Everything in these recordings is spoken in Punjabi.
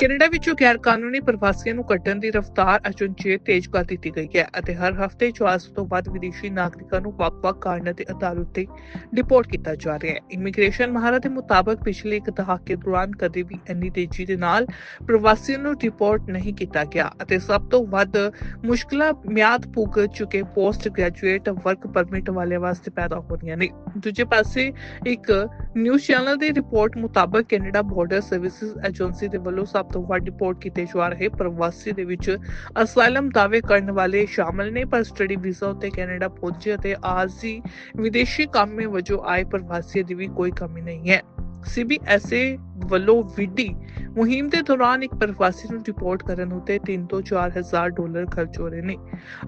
ਕੈਨੇਡਾ ਵਿੱਚੋਂ ਗੈਰ ਕਾਨੂੰਨੀ ਪ੍ਰਵਾਸੀਆਂ ਨੂੰ ਕੱਢਣ ਦੀ ਰਫ਼ਤਾਰ ਅਚਨਚੇਤ ਤੇਜ਼ ਕਰ ਦਿੱਤੀ ਗਈ ਹੈ ਅਤੇ ਹਰ ਹਫ਼ਤੇ 400 ਤੋਂ ਵੱਧ ਵਿਦੇਸ਼ੀ ਨਾਗਰਿਕਾਂ ਨੂੰ ਵੱਖ-ਵੱਖ ਕਾਰਨਾਂ ਦੇ ਆਧਾਰ ਉੱਤੇ ਡਿਪੋਰਟ ਕੀਤਾ ਜਾ ਰਿਹਾ ਹੈ। ਇਮੀਗ੍ਰੇਸ਼ਨ ਮਾਹਰਾਂ ਦੇ ਮੁਤਾਬਕ ਪਿਛਲੇ ਇੱਕ ਦਹਾਕੇ ਦੌਰਾਨ ਕਦੇ ਵੀ ਇੰਨੀ ਤੇਜ਼ੀ ਦੇ ਨਾਲ ਪ੍ਰਵਾਸੀਆਂ ਨੂੰ ਡਿਪੋਰਟ ਨਹੀਂ ਕੀਤਾ ਗਿਆ ਅਤੇ ਸਭ ਤੋਂ ਵੱਧ ਮੁਸ਼ਕਲਾਂ ਮਿਆਦ ਪੁੱਗ ਚੁੱਕੇ ਪੋਸਟ ਗ੍ਰੈਜੂਏਟ ਵਰਕ ਪਰਮਿਟ ਵਾਲਿਆਂ ਵਾਸਤੇ ਪੈਦਾ ਹੋ ਰਹੀਆਂ ਨੇ। ਦੂਜੇ ਪਾਸੇ ਇੱਕ ਨਿਊਜ਼ ਚੈਨਲ ਦੀ ਰਿਪੋਰਟ ਮੁਤਾਬਕ ਕੈਨੇਡਾ ਬਾਰਡਰ ਸਰਵਿਸਿਜ਼ ਏਜੰਸੀ ਦੇ ਵੱਲੋਂ ਸਭ ਤੋਂ ਵੱਧ ਰਿਪੋਰਟ ਕੀਤੇ ਜਾ ਰਹੇ ਪ੍ਰਵਾਸੀ ਦੇ ਵਿੱਚ ਅਸਾਈਲਮ ਦਾਅਵੇ ਕਰਨ ਵਾਲੇ ਸ਼ਾਮਲ ਨੇ, ਪਰ ਸਟੱਡੀ ਵੀਜ਼ਾ ਉੱਤੇ ਕੈਨੇਡਾ ਪਹੁੰਚੇ ਅਤੇ ਆਰਜ਼ੀ ਵਿਦੇਸ਼ੀ ਕੰਮੇ ਵਜੋਂ ਆਏ ਪ੍ਰਵਾਸੀ ਦੀ ਵੀ ਕੋਈ ਕਮੀ ਨਹੀਂ ਹੈ। ਸੀਬੀਐਸਏ ਵੱਲੋਂ ਵਿਡੀ ਮੁਹਿੰਮ ਦੇ ਦੌਰਾਨ ਇੱਕ ਪ੍ਰਵਾਸੀ ਨੂੰ ਰਿਪੋਰਟ ਕਰਨ ਉਤੇ 3 ਤੋਂ 4000 ਡਾਲਰ ਖਰਚ ਹੋ ਰਹੇ ਨੇ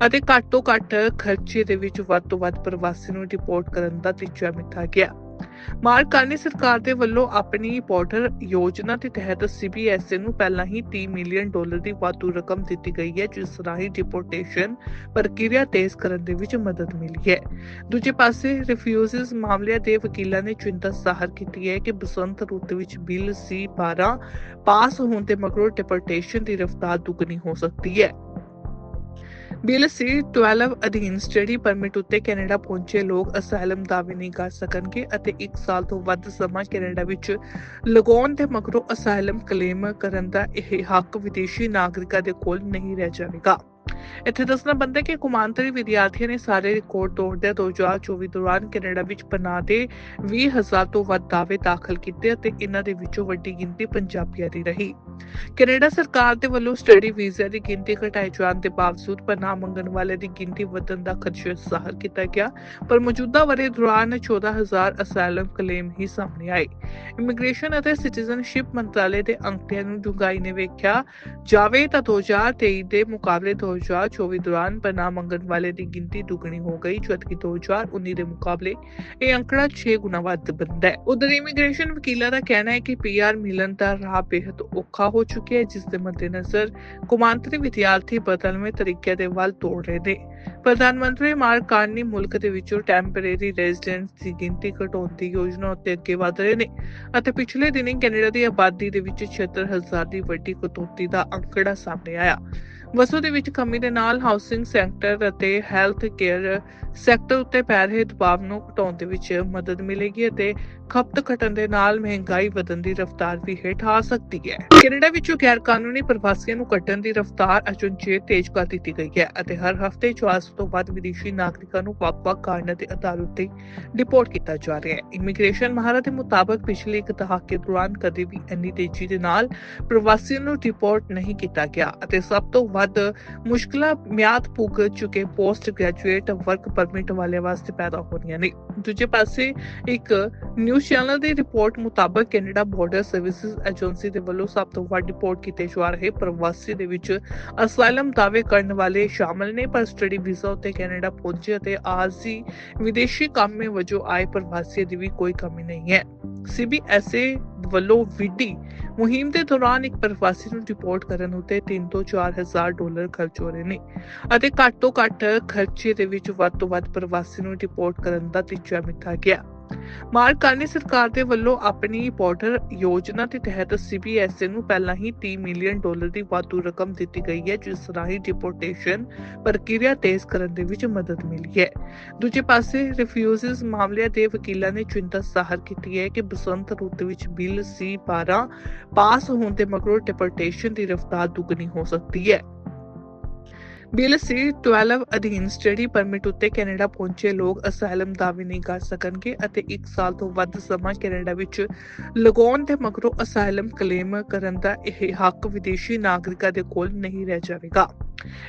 ਅਤੇ ਘੱਟ ਤੋਂ ਘੱਟ ਖਰਚੇ ਦੇ ਵਿੱਚ ਵੱਧ ਤੋਂ ਵੱਧ ਪ੍ਰਵਾਸੀ ਨੂੰ ਰਿਪੋਰਟ ਕਰਨ ਦਾ ਟੀਚਾ ਮਿੱਥਾ ਗਿਆ। ਮਾਰਕਾਨੀ ਸਰਕਾਰ ਦੇ ਵੱਲੋਂ ਆਪਣੀ ਬਾਰਡਰ ਯੋਜਨਾ ਦੇ ਤਹਿਤ ਸੀਬੀਐਸਏ ਨੂੰ ਪਹਿਲਾਂ ਹੀ 30 ਮਿਲੀਅਨ ਡਾਲਰ ਦੀ ਵਾਧੂ ਰਕਮ ਦਿੱਤੀ ਗਈ ਹੈ, ਜਿਸ ਰਾਹੀਂ ਡਿਪੋਰਟੇਸ਼ਨ ਪ੍ਰਕਿਰਿਆ ਤੇਜ਼ ਕਰਨ ਦੇ ਵਿੱਚ ਮਦਦ ਮਿਲੀ ਹੈ। ਦੂਜੇ ਪਾਸੇ ਰਿਫਿਊਜ਼ਸ ਮਾਮਲਿਆਂ ਦੇ ਵਕੀਲਾਂ ਨੇ ਚਿੰਤਾ ਜ਼ਾਹਰ ਕੀਤੀ ਹੈ ਕਿ ਬਸੰਤ ਰੁੱਤ ਵਿੱਚ ਬਿੱਲ ਸੀ 12 ਪਾਸ ਹੋਣ ਦੇ ਮਗਰੋਂ ਡਿਪੋਰਟੇਸ਼ਨ ਦੀ ਰਫ਼ਤਾਰ ਦੁੱਗਣੀ ਹੋ ਸਕਦੀ ਹੈ। ਬਿੱਲ ਸੀ 12 ਅਧੀਨ ਸਟੱਡੀ ਪਰਮਿਟ ਉੱਤੇ ਕੈਨੇਡਾ ਪਹੁੰਚੇ ਲੋਕ ਅਸਾਈਲਮ ਦਾਅਵੇ ਨਹੀਂ ਕਰ ਸਕਣਗੇ ਅਤੇ 1 ਸਾਲ ਤੋਂ ਵੱਧ ਸਮਾਂ ਕੈਨੇਡਾ ਵਿੱਚ ਲਗਾਉਣ ਦੇ ਮਗਰੋਂ ਅਸਾਈਲਮ ਕਲੇਮ ਕਰਨ ਦਾ ਇਹ ਹੱਕ ਵਿਦੇਸ਼ੀ ਨਾਗਰਿਕਾਂ ਦੇ ਕੋਲ ਨਹੀਂ ਰਹਿ ਜਾਵੇਗਾ। ਇੱਥੇ ਦੱਸਣਾ ਬੰਦਾ ਕਿ ਕੁਮਾਂਤਰੀ ਵਿਦਿਆਰਥੀਆਂ ਨੇ ਸਾਰੇ ਰਿਕਾਰਡ ਤੋੜਦੇ 2024 ਦੌਰਾਨ ਕੈਨੇਡਾ ਵਿੱਚ ਪਨਾਹ ਦੇ 20000 ਤੋਂ ਵੱਧ ਦਾਅਵੇ ਦਾਖਲ ਕੀਤੇ ਅਤੇ ਇਹਨਾਂ ਦੇ ਵਿੱਚੋਂ ਵੱਡੀ ਗਿਣਤੀ ਪੰਜਾਬੀਆਂ ਦੀ ਰਹੀ। ਕੈਨੇਡਾ ਸਰਕਾਰ ਦੇ ਵੱਲੋਂ ਸਟੱਡੀ ਵੀਜ਼ਾ ਦੀ ਗਿਣਤੀ ਘਟਾਏ ਜਾਣ ਦੇ ਬਾਵਜੂਦ ਪਨਾਹ ਮੰਗਣ ਵਾਲੇ ਦੀ ਗਿਣਤੀ ਵਧਣ ਦਾ ਖਦਸ਼ਾ ਜ਼ਾਹਰ ਕੀਤਾ ਗਿਆ, ਪਰ ਮੌਜੂਦਾ ਵਰੇ ਦੌਰਾਨ 14000 ਅਸਾਈਲਮ ਕਲੇਮ ਹੀ ਸਾਹਮਣੇ ਆਏ। ਇਮੀਗ੍ਰੇਸ਼ਨ ਅਤੇ ਸਿਟੀਜ਼ਨਸ਼ਿਪ ਮੰਤਰਾਲੇ ਦੇ ਅੰਕੜਿਆਂ ਨੂੰ ਡੂੰਘਾਈ ਨੇ ਵੇਖਿਆ, ਜਾਵੇ ਤਾਂ 2023 ਦੇ ਮੁਕਾਬਲੇ 2024 ਦੌਰਾਨ ਪਨਾਹ ਮੰਗਣ ਵਾਲੇ ਦੀ ਗਿਣਤੀ ਦੁੱਗਣੀ ਹੋ ਗਈ, ਜਦਕਿ 2019 ਦੇ ਮੁਕਾਬਲੇ ਇਹ ਅੰਕੜਾ 6 ਗੁਣਾ ਵੱਧ ਬੰਦਾ ਹੈ। ਉਧਰ ਇਮੀਗ੍ਰੇਸ਼ਨ ਵਕੀਲਾਂ ਦਾ ਕਹਿਣਾ ਹੈ ਕਿ ਪੀਆਰ ਮਿਲਣ ਦਾ ਰਾਹ ਬੇहद ਔਖਾ ਹੋ ਚੁੱਕਿਆ ਹੈ, ਜਿਸ ਦੇ ਮੱਦੇਨਜ਼ਰ ਕੁਮਾਂਤਰੀ ਵਿਦਿਆਰਥੀ ਬਦਲਵੇਂ ਤਰੀਕੇ ਦੇ ਵੱਲ ਤੋੜ ਰਹੇ ਨੇ। ਪ੍ਰਧਾਨ ਮੰਤਰੀ ਮਾਰਕ ਕਾਰਨੀ ਮੁਲਕ ਦੇ ਵਿੱਚੋਂ ਟੈਂਪਰੇਰੀ ਰੈਜ਼ੀਡੈਂਟਸ ਦੀ ਗਿਣਤੀ ਘਟਾਉਣ ਦੀ ਯੋਜਨਾ ਉੱਤੇ ਅੱਗੇ ਵਧ ਰਹੇ ਨੇ ਅਤੇ ਪਿਛਲੇ ਦਿਨੀ ਕੈਨੇਡਾ ਦੀ ਆਬਾਦੀ ਦੇ ਵਿੱਚ 76000 ਦੀ ਵੱਡੀ ਕਟੌਤੀ ਦਾ ਅੰਕੜਾ ਸਾਹਮਣੇ ਆਇਆ। ਵਸੋਂ ਦੇ ਵਿੱਚ ਕਮੀ ਦੇ ਨਾਲ ਹਾਊਸਿੰਗ ਸੈਕਟਰ ਅਤੇ ਹੈਲਥ ਕੇਅਰ ਸੈਕਟਰ ਉੱਤੇ ਪੈ ਰਹੇ ਦਬਾਅ ਨੂੰ ਘਟਾਉਣ ਦੇ ਵਿੱਚ ਮਦਦ ਮਿਲੇਗੀ ਅਤੇ ਖਪਤ ਘਟਣ ਦੇ ਨਾਲ ਮਹਿੰਗਾਈ ਵਧਣ ਦੀ ਰਫ਼ਤਾਰ ਵੀ ਹੇਠ ਆ ਸਕਦੀ ਹੈ। ਕੈਨੇਡਾ ਵਿੱਚੋਂ ਗੈਰ ਕਾਨੂੰਨੀ ਪ੍ਰਵਾਸੀਆਂ ਨੂੰ ਕੱਢਣ ਦੀ ਰਫ਼ਤਾਰ ਅਚਨਚੇਤ ਤੇਜ਼ ਕਰ ਦਿੱਤੀ ਗਈ ਹੈ ਅਤੇ ਹਰ ਹਫ਼ਤੇ 400 ਤੋਂ ਵੱਧ ਵਿਦੇਸ਼ੀ ਨਾਗਰਿਕਾਂ ਨੂੰ ਵੱਖ-ਵੱਖ ਕਾਰਨਾਂ ਦੇ ਆਧਾਰ ਉੱਤੇ ਡਿਪੋਰਟ ਕੀਤਾ ਜਾ ਰਿਹਾ ਹੈ। ਇਮੀਗ੍ਰੇਸ਼ਨ ਮਾਹਰਾਂ ਦੇ ਮੁਤਾਬਕ ਪਿਛਲੇ ਇੱਕ ਦਹਾਕੇ ਦੌਰਾਨ ਕਦੇ ਵੀ ਇੰਨੀ ਤੇਜ਼ੀ ਦੇ ਨਾਲ ਪ੍ਰਵਾਸੀਆਂ ਨੂੰ ਡਿਪੋਰਟ ਨਹੀਂ ਕੀਤਾ ਗਿਆ ਅਤੇ ਸਭ ਤੋਂ ਵੱਧ ਮੁਸ਼ਕਲਾਂ ਮਿਆਦ ਪੁੱਗ ਚੁੱਕੇ ਪੋਸਟ ਗ੍ਰੈਜੂਏਟ ਵਰਕ ਪਰਮਿਟ ਵਾਲਿਆਂ ਵਾਸਤੇ ਪੈਦਾ ਹੋ ਰਹੀਆਂ ਨੇ। ਦੂਜੇ ਪਾਸੇ ਇੱਕ ਨਿਊਜ਼ ਚੈਨਲ ਦੀ ਰਿਪੋਰਟ ਮੁਤਾਬਕ ਕੈਨੇਡਾ ਬਾਰਡਰ ਸਰਵਿਸਿਜ਼ ਏਜੰਸੀ ਦੇ ਵੱਲੋਂ ਸਭ ਤੋਂ ਵੱਧ ਰਿਪੋਰਟ ਕੀਤੇ ਜਾ ਰਹੇ ਪ੍ਰਵਾਸੀ ਦੇ ਵਿੱਚ ਅਸਾਈਲਮ ਦਾਅਵੇ ਕਰਨ ਵਾਲੇ ਸ਼ਾਮਲ ਨੇ, ਪਰ ਸਟੱਡੀ ਵੀਜ਼ਾ ਉੱਤੇ ਕੈਨੇਡਾ ਪਹੁੰਚੇ ਅਤੇ ਆਰਜ਼ੀ ਵਿਦੇਸ਼ੀ ਕੰਮੇ ਵਜੋਂ ਆਏ ਪ੍ਰਵਾਸੀ ਦੀ ਵੀ ਕੋਈ ਕਮੀ ਨਹੀਂ ਹੈ। ਸੀਬੀਐਸਏ ਵੱਲੋਂ ਵਿਡੀ ਮੁਹਿੰਮ ਦੇ ਦੌਰਾਨ ਇੱਕ ਪ੍ਰਵਾਸੀ ਨੂੰ ਰਿਪੋਰਟ ਕਰਨ ਉਤੇ 3 ਤੋਂ 4000 ਡਾਲਰ ਖਰਚ ਹੋ ਰਹੇ ਨੇ ਅਤੇ ਘੱਟ ਤੋਂ ਘੱਟ ਖਰਚੇ ਦੇ ਵਿੱਚ ਵੱਧ ਤੋਂ ਵੱਧ ਪ੍ਰਵਾਸੀ ਨੂੰ ਰਿਪੋਰਟ ਕਰਨ ਦਾ ਟੀਚਾ ਮਿੱਥਾ ਗਿਆ। ਮਾਰਕ ਸਰਕਾਰ ਦੇ ਵੱਲੋਂ ਆਪਣੀ ਬਾਰਡਰ ਯੋਜਨਾ ਦੇ ਤਹਿਤ ਸੀਬੀਐਸਏ ਨੂੰ ਪਹਿਲਾਂ ਹੀ 30 ਮਿਲੀਅਨ ਡਾਲਰ ਦੀ ਵਾਧੂ ਰਕਮ ਦਿੱਤੀ ਗਈ ਹੈ, ਜਿਸ ਰਾਹੀਂ ਡਿਪੋਰਟੇਸ਼ਨ ਪ੍ਰਕਿਰਿਆ ਤੇਜ਼ ਕਰਨ ਦੇ ਵਿੱਚ ਮਦਦ ਮਿਲੀ ਹੈ। ਦੂਜੇ ਪਾਸੇ ਰਿਫਿਊਜ਼ਸ ਮਾਮਲਿਆਂ ਦੇ ਵਕੀਲਾਂ ਨੇ ਚਿੰਤਾ ਜ਼ਾਹਰ ਕੀਤੀ ਹੈ ਕਿ ਬਸੰਤ ਰੁੱਤ ਵਿੱਚ ਬਿੱਲ ਸੀ 12 ਪਾਸ ਹੋਣ ਦੇ ਮਗਰੋਂ ਡਿਪੋਰਟੇਸ਼ਨ ਦੀ ਰਫ਼ਤਾਰ ਦੁੱਗਣੀ ਹੋ ਸਕਦੀ ਹੈ। ਬਿੱਲ ਸੀ 12 ਅਧੀਨ ਸਟੱਡੀ ਪਰਮਿਟ ਉੱਤੇ ਕੈਨੇਡਾ ਪਹੁੰਚੇ ਲੋਕ ਅਸਾਈਲਮ ਦਾਅਵੇ ਨਹੀਂ ਕਰ ਸਕਣਗੇ ਅਤੇ 1 ਸਾਲ ਤੋਂ ਵੱਧ ਸਮਾਂ ਕੈਨੇਡਾ ਵਿੱਚ ਲਗਾਉਣ ਦੇ ਮਗਰੋਂ ਅਸਾਈਲਮ ਕਲੇਮ ਕਰਨ ਦਾ ਇਹ ਹੱਕ ਵਿਦੇਸ਼ੀ ਨਾਗਰਿਕਾਂ ਦੇ ਕੋਲ ਨਹੀਂ ਰਹਿ ਜਾਵੇਗਾ।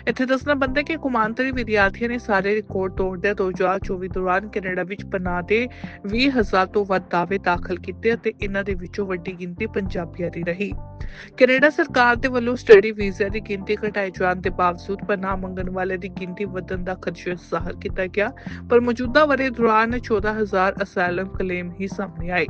ਇੱਥੇ ਦੱਸਣਾ ਬੰਦਾ ਕਿ ਕੁਮਾਂਤਰੀ ਵਿਦਿਆਰਥੀਆਂ ਨੇ ਸਾਰੇ ਰਿਕਾਰਡ ਤੋੜਦੇ 2024 ਦੌਰਾਨ ਕੈਨੇਡਾ ਵਿੱਚ ਪਨਾਹ ਦੇ 20000 ਤੋਂ ਵੱਧ ਦਾਅਵੇ ਦਾਖਲ ਕੀਤੇ ਅਤੇ ਇਹਨਾਂ ਦੇ ਵਿੱਚੋਂ ਵੱਡੀ ਗਿਣਤੀ ਪੰਜਾਬੀਆਂ ਦੀ ਰਹੀ। ਕੈਨੇਡਾ ਸਰਕਾਰ ਦੇ ਵੱਲੋਂ ਸਟੱਡੀ ਵੀਜ਼ਾ ਦੀ ਗਿਣਤੀ ਘਟਾਏ ਜਾਣ ਦੇ ਬਾਵਜੂਦ ਪਨਾਹ ਮੰਗਣ ਵਾਲੇ ਦੀ ਗਿਣਤੀ ਵਧਣ ਦਾ ਖਦਸ਼ਾ ਜ਼ਾਹਰ ਕੀਤਾ ਗਿਆ, ਪਰ ਮੌਜੂਦਾ ਵਰੇ ਦੌਰਾਨ 14000 ਅਸਾਈਲਮ ਕਲੇਮ ਹੀ ਸਾਹਮਣੇ ਆਏ।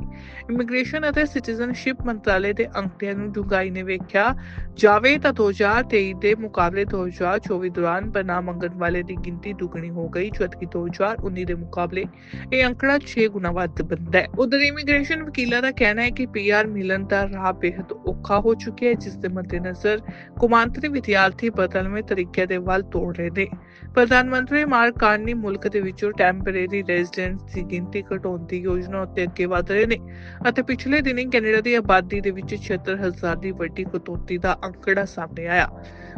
ਇਮੀਗ੍ਰੇਸ਼ਨ ਅਤੇ ਸਿਟੀਜ਼ਨਸ਼ਿਪ ਮੰਤਰਾਲੇ ਦੇ ਅੰਕੜਿਆਂ ਨੂੰ ਡੂੰਘਾਈ ਨੇ ਵੇਖਿਆ, ਜਾਵੇ ਤਾਂ 2023 ਦੇ ਮੁਕਾਬਲੇ 2024 ਦੌਰਾਨ ਪਨਾਹ ਮੰਗਣ ਵਾਲੇ ਦੀ ਗਿਣਤੀ ਦੁੱਗਣੀ ਹੋ ਗਈ, ਜਦਕਿ 2019 ਦੇ ਮੁਕਾਬਲੇ ਇਹ ਅੰਕੜਾ 6 ਗੁਣਾ ਵੱਧ ਬਣਦਾ ਹੈ। ਉਧਰ ਇਮੀਗ੍ਰੇਸ਼ਨ ਵਕੀਲਾਂ ਦਾ ਕਹਿਣਾ ਹੈ ਕਿ ਪੀਆਰ ਮਿਲਣ ਦਾ ਰਾਹ ਬੇहद ਔਖਾ ਹੋ ਚੁੱਕਿਆ ਹੈ, ਜਿਸ ਦੇ ਮੱਦੇਨਜ਼ਰ ਕੌਮਾਂਤਰੀ ਵਿਦਿਆਰਥੀ ਬਦਲਵੇਂ ਤਰੀਕੇ ਦੇ ਵੱਲ ਤੋੜ ਰਹੇ ਨੇ। ਪ੍ਰਧਾਨ ਮੰਤਰੀ ਮਾਰਕ ਕਾਰਨੀ ਮੁਲਕ ਦੇ ਵਿੱਚੋਂ ਟੈਂਪਰੇਰੀ ਰੈਜ਼ੀਡੈਂਟਸ ਦੀ ਗਿਣਤੀ ਘਟਾਉਣ ਦੀ ਯੋਜਨਾ ਉੱਤੇ ਅੱਗੇ ਵਧ ਰਹੇ ਨੇ ਅਤੇ ਪਿਛਲੇ ਦਿਨੀ ਕੈਨੇਡਾ ਦੀ ਆਬਾਦੀ ਦੇ ਵਿੱਚ 76000 ਦੀ ਵੱਡੀ ਕਟੌਤੀ ਦਾ ਅੰਕੜਾ ਸਾਹਮਣੇ ਆਇਆ।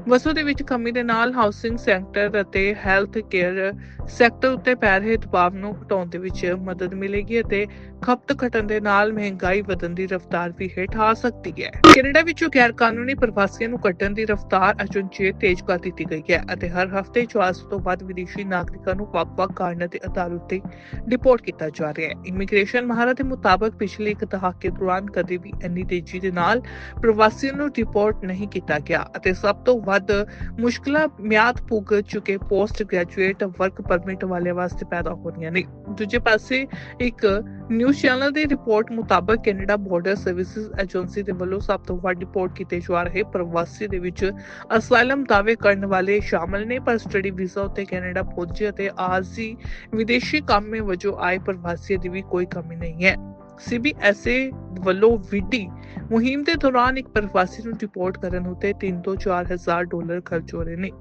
ਵਸੋਂ ਦੇ ਵਿੱਚ ਕਮੀ ਦੇ ਨਾਲ ਹਾਊਸਿੰਗ ਸੈਕਟਰ ਅਤੇ ਹੈਲਥ ਕੇਅਰ ਸੈਕਟਰ ਉੱਤੇ ਪੈ ਰਹੇ ਦਬਾਅ ਨੂੰ ਘਟਾਉਣ ਦੇ ਵਿੱਚ ਮਦਦ ਮਿਲੇਗੀ ਅਤੇ ਖਪਤ ਘਟਣ ਦੇ ਨਾਲ ਮਹਿੰਗਾਈ ਵਧਣ ਦੀ ਰਫ਼ਤਾਰ ਵੀ ਹੇਠ ਆ ਸਕਦੀ ਹੈ। ਕੈਨੇਡਾ ਵਿੱਚੋਂ ਗੈਰ ਕਾਨੂੰਨੀ ਪ੍ਰਵਾਸੀਆਂ ਨੂੰ ਕੱਢਣ ਦੀ ਰਫ਼ਤਾਰ ਅਚਨਚੇਤ ਤੇਜ਼ ਕਰ ਦਿੱਤੀ ਗਈ ਹੈ ਅਤੇ ਹਰ ਹਫ਼ਤੇ 400 ਤੋਂ ਵੱਧ ਵਿਦੇਸ਼ੀ ਨਾਗਰਿਕਾਂ ਨੂੰ ਵੱਖ-ਵੱਖ ਕਾਰਨਾਂ ਦੇ ਆਧਾਰ ਉੱਤੇ ਡਿਪੋਰਟ ਕੀਤਾ ਜਾ ਰਿਹਾ ਹੈ। ਇਮੀਗ੍ਰੇਸ਼ਨ ਮਾਹਰਾਂ ਦੇ ਮੁਤਾਬਕ ਪਿਛਲੇ ਇੱਕ ਦਹਾਕੇ ਦੌਰਾਨ ਕਦੇ ਵੀ ਇੰਨੀ ਤੇਜ਼ੀ ਦੇ ਨਾਲ ਪ੍ਰਵਾਸੀਆਂ ਨੂੰ ਡਿਪੋਰਟ ਨਹੀਂ ਕੀਤਾ ਗਿਆ ਅਤੇ ਸਭ ਤੋਂ ਵੱਧ ਮੁਸ਼ਕਲਾਂ ਮਿਆਦ ਪੁੱਗ ਚੁੱਕੇ ਪੋਸਟ ਗ੍ਰੈਜੂਏਟ ਵਰਕ ਪਰਮਿਟ ਵਾਲਿਆਂ ਵਾਸਤੇ ਪੈਦਾ ਹੋ ਰਹੀਆਂ ਨੇ। ਦੂਜੇ ਪਾਸੇ ਇੱਕ ਨਿਊਜ਼ ਚੈਨਲ ਦੀ ਰਿਪੋਰਟ ਮੁਤਾਬਕ ਕੈਨੇਡਾ ਬਾਰਡਰ ਸਰਵਿਸਿਜ਼ ਏਜੰਸੀ ਦੇ ਵੱਲੋਂ ਸਭ ਤੋਂ ਵੱਧ ਰਿਪੋਰਟ ਕੀਤੇ ਜਾ ਰਹੇ ਪ੍ਰਵਾਸੀ ਦੇ ਵਿੱਚ ਅਸਾਈਲਮ ਦਾਅਵੇ ਕਰਨ ਵਾਲੇ ਸ਼ਾਮਲ ਨੇ, ਪਰ ਸਟੱਡੀ ਵੀਜ਼ਾ ਉੱਤੇ ਕੈਨੇਡਾ ਪਹੁੰਚੇ ਅਤੇ ਆਰਜ਼ੀ ਵਿਦੇਸ਼ੀ ਕਾਮੇ ਵਜੋਂ ਆਏ ਪ੍ਰਵਾਸੀਆਂ ਦੀ ਵੀ ਕੋਈ ਕਮੀ ਨਹੀਂ ਹੈ। ਸੀਬੀਐਸਏ ਵੱਲੋਂ ਵਿਡੀ ਮੁਹਿੰਮ ਦੇ ਦੌਰਾਨ ਇੱਕ ਪ੍ਰਵਾਸੀ ਨੂੰ ਰਿਪੋਰਟ ਕਰਨ ਉਤੇ 3 ਤੋਂ 4000 ਡਾਲਰ ਖਰਚ ਹੋ ਰਹੇ ਨੇ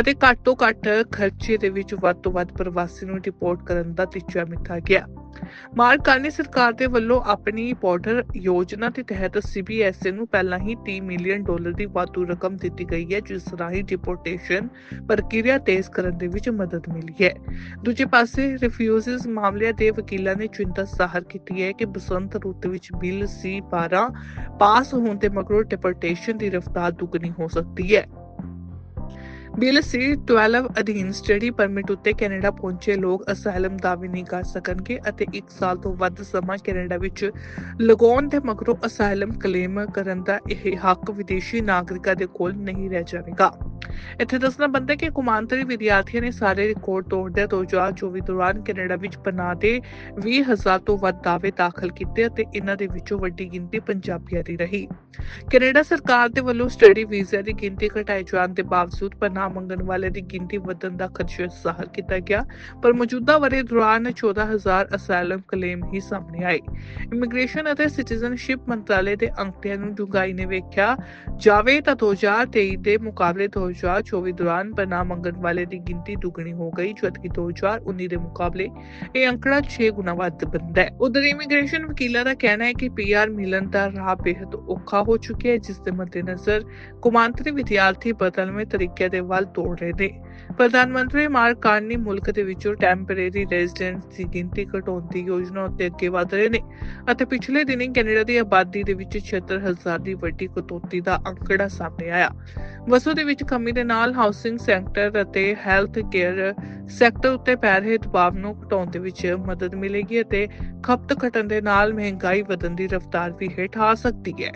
ਅਤੇ ਘੱਟ ਤੋਂ ਘੱਟ ਖਰਚੇ ਦੇ ਵਿੱਚ ਵੱਧ ਤੋਂ ਵੱਧ ਪ੍ਰਵਾਸੀ ਨੂੰ ਰਿਪੋਰਟ ਕਰਨ ਦਾ ਟੀਚਾ ਮਿੱਥਾ ਗਿਆ। ਮਾਰਕ ਸਰਕਾਰ ਦੇ ਵੱਲੋਂ ਆਪਣੀ ਬਾਰਡਰ ਯੋਜਨਾ ਦੇ ਤਹਿਤ ਸੀਬੀਐਸਏ ਨੂੰ ਪਹਿਲਾਂ ਹੀ 30 ਮਿਲੀਅਨ ਡਾਲਰ ਦੀ ਵਾਧੂ ਰਕਮ ਦਿੱਤੀ ਗਈ ਹੈ, ਜਿਸ ਰਾਹੀਂ ਡਿਪੋਰਟੇਸ਼ਨ ਪ੍ਰਕਿਰਿਆ ਤੇਜ਼ ਕਰਨ ਦੇ ਵਿੱਚ ਮਦਦ ਮਿਲੀ ਹੈ। ਦੂਜੇ ਪਾਸੇ ਰਿਫਿਊਜ਼ਸ ਮਾਮਲਿਆਂ ਦੇ ਵਕੀਲਾਂ ਨੇ ਚਿੰਤਾ ਜ਼ਾਹਰ ਕੀਤੀ ਹੈ ਕਿ ਬਸੰਤ ਰੁੱਤ ਵਿੱਚ ਬਿੱਲ ਸੀ 12 ਪਾਸ ਹੋਣ ਤੇ ਮਗਰੋਂ ਡਿਪੋਰਟੇਸ਼ਨ ਦੀ ਰਫ਼ਤਾਰ ਦੁੱਗਣੀ ਹੋ ਸਕਦੀ ਹੈ। ਬਿੱਲ ਸੀ 12 ਅਧੀਨ ਸਟੱਡੀ ਪਰਮਿਟ ਉੱਤੇ ਕੈਨੇਡਾ ਪਹੁੰਚੇ ਲੋਕ ਅਸਾਈਲਮ ਦਾਅਵੇ ਨਹੀਂ ਕਰ ਸਕਣਗੇ ਅਤੇ 1 ਸਾਲ ਤੋਂ ਵੱਧ ਸਮਾਂ ਕੈਨੇਡਾ ਵਿੱਚ ਲਗਾਉਣ ਦੇ ਮਗਰੋਂ ਅਸਾਈਲਮ ਕਲੇਮ ਕਰਨ ਦਾ ਇਹ ਹੱਕ ਵਿਦੇਸ਼ੀ ਨਾਗਰਿਕਾਂ ਦੇ ਕੋਲ ਨਹੀਂ ਰਹਿ ਜਾਵੇਗਾ। ਇੱਥੇ ਦੱਸਣਾ ਬੰਦਾ ਕਿ ਕੌਮਾਂਤਰੀ ਵਿਦਿਆਰਥੀਆਂ ਨੇ ਸਾਰੇ ਰਿਕਾਰਡ ਤੋੜਦੇ 2024 ਦੌਰਾਨ ਕੈਨੇਡਾ ਵਿੱਚ ਪਨਾਹ ਦੇ 20000 ਤੋਂ ਵੱਧ ਦਾਅਵੇ ਦਾਖਲ ਕੀਤੇ ਅਤੇ ਇਹਨਾਂ ਦੇ ਵਿੱਚੋਂ ਵੱਡੀ ਗਿਣਤੀ ਪੰਜਾਬੀਆਂ ਦੀ ਰਹੀ। ਕੈਨੇਡਾ ਸਰਕਾਰ ਦੇ ਵੱਲੋਂ ਸਟੱਡੀ ਵੀਜ਼ਾ ਦੀ ਗਿਣਤੀ ਘਟਾਏ ਜਾਣ ਦੇ ਬਾਵਜੂਦ ਪਨਾਹ ਮੰਗਣ ਵਾਲੇ ਦੀ ਗਿਣਤੀ ਵਧਣ ਦਾ ਖਦਸ਼ਾ ਜ਼ਾਹਰ ਕੀਤਾ ਗਿਆ, ਪਰ ਮੌਜੂਦਾ ਵਰੇ ਦੌਰਾਨ 14000 ਅਸਾਈਲਮ ਕਲੇਮ ਹੀ ਸਾਹਮਣੇ ਆਏ। ਇਮੀਗ੍ਰੇਸ਼ਨ ਅਤੇ ਸਿਟੀਜ਼ਨਸ਼ਿਪ ਮੰਤਰਾਲੇ ਦੇ ਅੰਕੜਿਆਂ ਨੂੰ ਡੂੰਘਾਈ ਨੇ ਵੇਖਿਆ, ਜਾਵੇ ਤਾਂ 2023 ਦੇ ਮੁਕਾਬਲੇ 2024 ਦੌਰਾਨ ਪਨਾਹ ਮੰਗਣ ਵਾਲੇ ਦੀ ਗਿਣਤੀ ਦੁੱਗਣੀ ਹੋ ਗਈ, ਜਦਕਿ 2019 ਦੇ ਮੁਕਾਬਲੇ ਇਹ ਅੰਕੜਾ 6 ਗੁਣਾ ਵੱਧ ਬੰਦਾ ਹੈ। ਉਧਰ ਇਮੀਗ੍ਰੇਸ਼ਨ ਵਕੀਲਾਂ ਦਾ ਕਹਿਣਾ ਹੈ ਕਿ ਪੀਆਰ ਮਿਲਣ ਦਾ ਰਾਹ ਬੇहद ਔਖਾ ਹੋ ਚੁੱਕਿਆ ਹੈ, ਜਿਸ ਦੇ ਮੱਦੇਨਜ਼ਰ ਕੌਮਾਂਤਰੀ ਵਿਦਿਆਰਥੀ ਬਦਲਵੇਂ ਤਰੀਕੇ ਦੇ ਵੱਲ ਤੋੜ ਰਹੇ ਨੇ। ਪ੍ਰਧਾਨ ਮੰਤਰੀ ਮਾਰਕ ਕਾਰਨੀ ਮੁਲਕ ਦੇ ਵਿੱਚੋਂ ਟੈਂਪਰੇਰੀ ਰੈਜ਼ੀਡੈਂਟਸ ਦੀ ਗਿਣਤੀ ਘਟਾਉਣ ਦੀ ਯੋਜਨਾ ਉੱਤੇ ਅੱਗੇ ਵਧ ਰਹੇ ਨੇ ਅਤੇ ਪਿਛਲੇ ਦਿਨੀ ਕੈਨੇਡਾ ਦੀ ਆਬਾਦੀ ਦੇ ਵਿੱਚ 76000 ਦੀ ਵੱਡੀ ਕਟੌਤੀ ਦਾ ਅੰਕੜਾ ਸਾਹਮਣੇ ਆਇਆ। ਵਸੋਂ ਦੇ ਵਿੱਚ ਕਮੀ ਦੇ ਨਾਲ ਹਾਊਸਿੰਗ ਸੈਕਟਰ ਅਤੇ ਹੈਲਥ ਕੇਅਰ ਸੈਕਟਰ ਉੱਤੇ ਪੈ ਰਹੇ ਦਬਾਅ ਨੂੰ ਘਟਾਉਣ ਦੇ ਵਿੱਚ ਮਦਦ ਮਿਲੇਗੀ ਅਤੇ ਖਪਤ ਘਟਣ ਦੇ ਨਾਲ ਮਹਿੰਗਾਈ ਵਧਣ ਦੀ ਰਫ਼ਤਾਰ ਵੀ ਹੇਠ ਆ ਸਕਦੀ ਹੈ।